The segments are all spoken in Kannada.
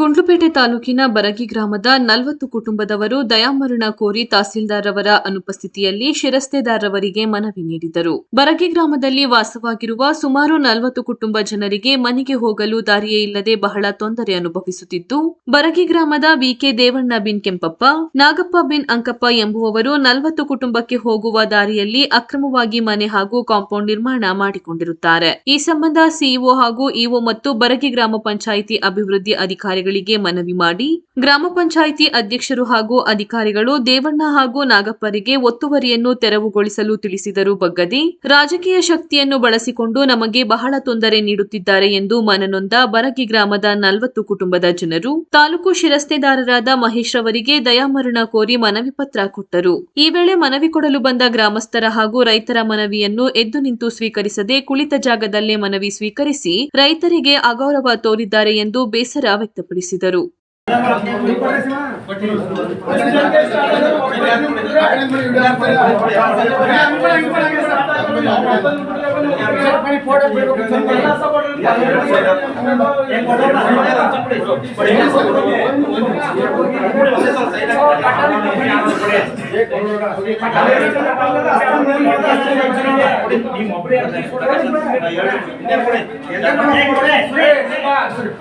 ಗುಂಡ್ಲುಪೇಟೆ ತಾಲೂಕಿನ ಬರಗಿ ಗ್ರಾಮದ ನಲವತ್ತು ಕುಟುಂಬದವರು ದಯಾಮರಣ ಕೋರಿ ತಹಸೀಲ್ದಾರ್ ಅವರ ಅನುಪಸ್ಥಿತಿಯಲ್ಲಿ ಶಿರಸ್ತೆದಾರರವರಿಗೆ ಮನವಿ ನೀಡಿದರು. ಬರಗಿ ಗ್ರಾಮದಲ್ಲಿ ವಾಸವಾಗಿರುವ ಸುಮಾರು ನಲವತ್ತು ಕುಟುಂಬ ಜನರಿಗೆ ಮನೆಗೆ ಹೋಗಲು ದಾರಿಯೇ ಇಲ್ಲದೆ ಬಹಳ ತೊಂದರೆ ಅನುಭವಿಸುತ್ತಿದ್ದು, ಬರಗಿ ಗ್ರಾಮದ ವಿಕೆ ದೇವಣ್ಣ ಬಿನ್ ಕೆಂಪಪ್ಪ, ನಾಗಪ್ಪ ಬಿನ್ ಅಂಕಪ್ಪ ಎಂಬುವವರು ನಲವತ್ತು ಕುಟುಂಬಕ್ಕೆ ಹೋಗುವ ದಾರಿಯಲ್ಲಿ ಅಕ್ರಮವಾಗಿ ಮನೆ ಹಾಗೂ ಕಾಂಪೌಂಡ್ ನಿರ್ಮಾಣ ಮಾಡಿಕೊಂಡಿರುತ್ತಾರೆ. ಈ ಸಂಬಂಧ ಸಿಇಒ ಹಾಗೂ ಇಒ ಮತ್ತು ಬರಗಿ ಗ್ರಾಮ ಪಂಚಾಯಿತಿ ಅಭಿವೃದ್ಧಿ ಅಧಿಕಾರಿಗಳಿಗೆ ಮನವಿ ಮಾಡಿ ಗ್ರಾಮ ಪಂಚಾಯಿತಿ ಅಧ್ಯಕ್ಷರು ಹಾಗೂ ಅಧಿಕಾರಿಗಳು ದೇವಣ್ಣ ಹಾಗೂ ನಾಗಪ್ಪರಿಗೆ ಒತ್ತುವರಿಯನ್ನು ತೆರವುಗೊಳಿಸಲು ತಿಳಿಸಿದರು. ಬಗ್ಗದೆ ರಾಜಕೀಯ ಶಕ್ತಿಯನ್ನು ಬಳಸಿಕೊಂಡು ನಮಗೆ ಬಹಳ ತೊಂದರೆ ನೀಡುತ್ತಿದ್ದಾರೆ ಎಂದು ಮನನೊಂದ ಬರಗಿ ಗ್ರಾಮದ ನಲವತ್ತು ಕುಟುಂಬದ ಜನರು, ತಾಲೂಕು ಶಿರಸ್ತೆದಾರರಾದ ಮಹೇಶ್ ಅವರಿಗೆ ದಯಾಮರಣ ಕೋರಿ ಮನವಿ ಪತ್ರ ಕೊಟ್ಟರು. ಈ ವೇಳೆ ಮನವಿ ಕೊಡಲು ಬಂದ ಗ್ರಾಮಸ್ಥರ ಹಾಗೂ ರೈತರ ಮನವಿಯನ್ನು ಎದ್ದು ನಿಂತು ಸ್ವೀಕರಿಸದೆ ಕುಳಿತ ಜಾಗದಲ್ಲೇ ಮನವಿ ಸ್ವೀಕರಿಸಿ ರೈತರಿಗೆ ಅಗೌರವ ತೋರಿದ್ದಾರೆ ಎಂದು ಬೇಸರ ವ್ಯಕ್ತಪಡಿಸಿದರು. ಉದ್ಘಾಟಿಸಿದರು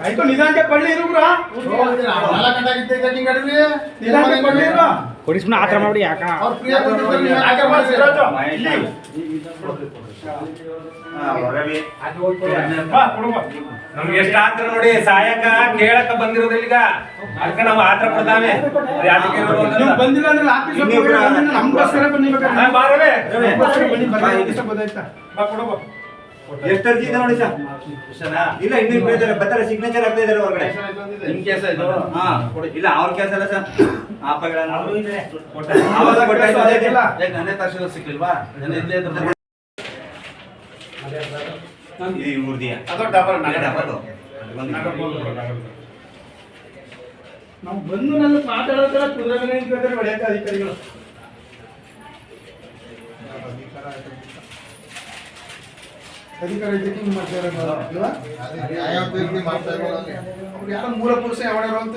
ಆಯ್ತು ನಿಧಾನಕ್ಕೆ ಪಳ್ಳಿ ಇರು ಬ್ರಾ ನಿಧಾನಕ್ಕೆ ಪಳ್ಳಿ ಇರು ಕೊಡಿ ಸುಮ್ಮನೆ ಆತರ ಮಾಡಿ ಯಾಕ. ನಮ್ಗೆ ಎಷ್ಟ್ ಆತ್ರ ನೋಡಿ ಸಹಾಯಕ ಕೇಳಕ ಬಂದಿರೋದಿಲ್ಲ ಈಗ. ಅದಕ್ಕೆ ನಾವು ಆತರ ಪಡ್ತಾವೆ ಬಂದಿಲ್ಲ ಅಂದ್ರೆ ಆಫೀಸ್ ಇನ್ನಿಬ್ರು ನಮ್ಗೋಸ್ಕರ ಬನ್ನಿ ಬೇಕಾದ್ರೆ. ಹಾ, ಬಾ. ಎಷ್ಟು ಅರ್ಜಿ ಇದೆ ನೋಡಿ ಸರ್? ಇಲ್ಲ ಇನ್ನೂ ಇದ್ದಾರೆ. ಬರ್ತಾರೆ ಸಿಗ್ನೇಚರ್ ಆಗ್ತಾ ಇದಾರೆ ಹೊರಗಡೆ. ನಿಮ್ ಕೆಲಸ ಇದು ಹಾ ಇಲ್ಲ ಅವ್ರ ಕೆಲಸ ಸರ್. ಇಲ್ಲ. ನನ್ನೇ ತಹಶೀಲ್ ಸಿಕ್ಕಿಲ್ವಾ ಅದು ಡಬಲ್ ಡಬಲ್ ನಾವು ಬಂದು ನನ್ನ ಮಾತಾಡೋದ್ರ ಕುದುರೆ ಮೇಲೆ ನಿಂತ್ಕೊಳ್ತಾರೆ ಹೊಡೆಯಕ್ಕೆ ಅಧಿಕಾರಿಗಳು. ಅಧಿಕಾರಿ ಚೆಕಿಂಗ್ ಮಾಡ್ತಾರೆ ಅಲ್ವಾ? ಅವ್ರು ಯಾರೋ ಮೂಲ ಪುರುಷ ಯಾವಣ್ಣ ಅಂತ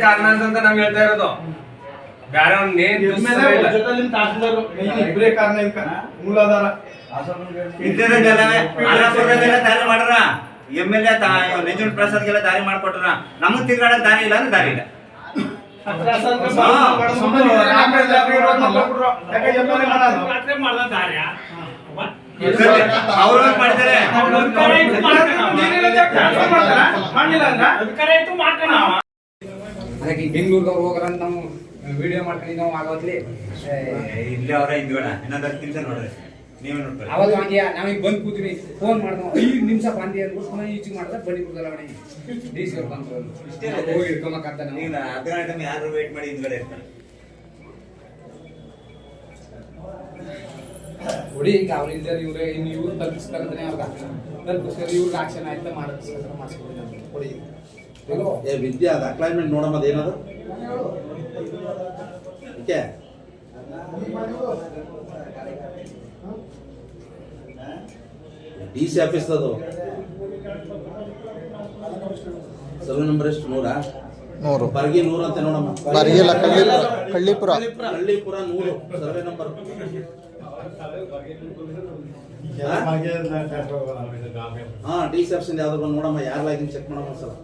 ಕಾರಣ ಅಂತ ನಾವ್ ಹೇಳ್ತಾ ಇರೋದು. ಬೇರೆ ಇಬ್ಬರೇ ಕಾರಣ ಇದಕ್ಕ ಮೂಲಾಧಾರ. ಎಂ ಎಲ್ ಎ ನಿಜುನ್ ಪ್ರಸಾದ್ಗೆಲ್ಲ ದಾರಿ ಮಾಡ್ಕೊಟ್ರ? ನಮಗ್ ತಿರ್ಗಾಡಕ್ ದಾರಿ ಇಲ್ಲ ಅಂದ್ರೆ ದಾರಿ ಇಲ್ಲ. ಅದಕ್ಕೆ ಬೆಂಗಳೂರಿಗೆ ಅವ್ರು ಹೋಗ್ರ ನಾವು ವಿಡಿಯೋ ಮಾಡ್ಕೊಂಡು ನಾವು ಆಗೋತ್ಲಿ ಇಲ್ಲಿ ಅವರ ಹಿಂದ್ಗಡ. ಇನ್ನೊಂದು ಹತ್ತು ನಿಮಿಷ ನೋಡ್ರಿ. ಹಂಗೆ ನಾವೀಗ ಬಂದು ಕೂತೀವಿ ಫೋನ್ ಮಾಡ್ದೋ ಐದು ನಿಮಿಷ ಬಂದಿ ಅಂದ್ಬಿಟ್ಟು ಈಚೆ ಮಾಡಿದ್ರೆ ಬನ್ನಿ ಬಿಡಲ್ಲ ಮನೆ ಡಿ ಸಿ ಅವ್ರು ಬಂದ್ರು ಹೋಗಿ ಹಿಡ್ಕೊಂಬಕಂತ ನಾವು. ಈಗ ಅರ್ಧ ಗಂಟೆ ಯಾರು ವೇಟ್ ಮಾಡಿ ಹಿಂದ್ಗಡೆ. ಹೊಡಿ ಈಗ ಅವ್ರು ಇಲ್ದಾರೆ ಇವ್ರೆ ಇನ್ನು ಇವ್ರು ತಲುಪಿಸ್ತಾರಂತಾನೆ ಅವ್ರಿಗೆ ತಲುಪಿಸ್ತಾರೆ ಇವ್ರಿಗೆ ಆಕ್ಷನ್ ಆಯ್ತಾ ಮಾಡಿಸ್ತಾರೆ ಮಾಡಿಸ್ಕೊಡಿ ಚಲೋ ಏ ವಿದ್ಯಾ ಅದು ಅಕ್ಲೈನ್ಮೆಂಟ್ ನೋಡಮ್ಮ ಅದೇನದು ಓಕೆ ಡಿ ಸಿ ಆಫೀಸ್ ಅದು. ಸರ್ವೆ ನಂಬರ್ ಎಷ್ಟು? ನೂರಾ? ನೂರು. ಬರ್ಗಿ ನೂರು ಅಂತ ನೋಡಮ್ಮ. ಬರಿಗಿಲ್ಲ ಕಳ್ಳಿಪುರ. ಕಳ್ಳಿಪುರ ಹಳ್ಳಿಪುರ ನೂರು ಸರ್ವೆ ನಂಬರ್. ಹಾ ಡಿ ಸಿ ಆಫೀಸ್ ಯಾವ್ದು ಬಂದು ನೋಡಮ್ಮ ಯಾರ ಲಾಗಿನ್ ಚೆಕ್ ಮಾಡಮ್ಮ ಸರ್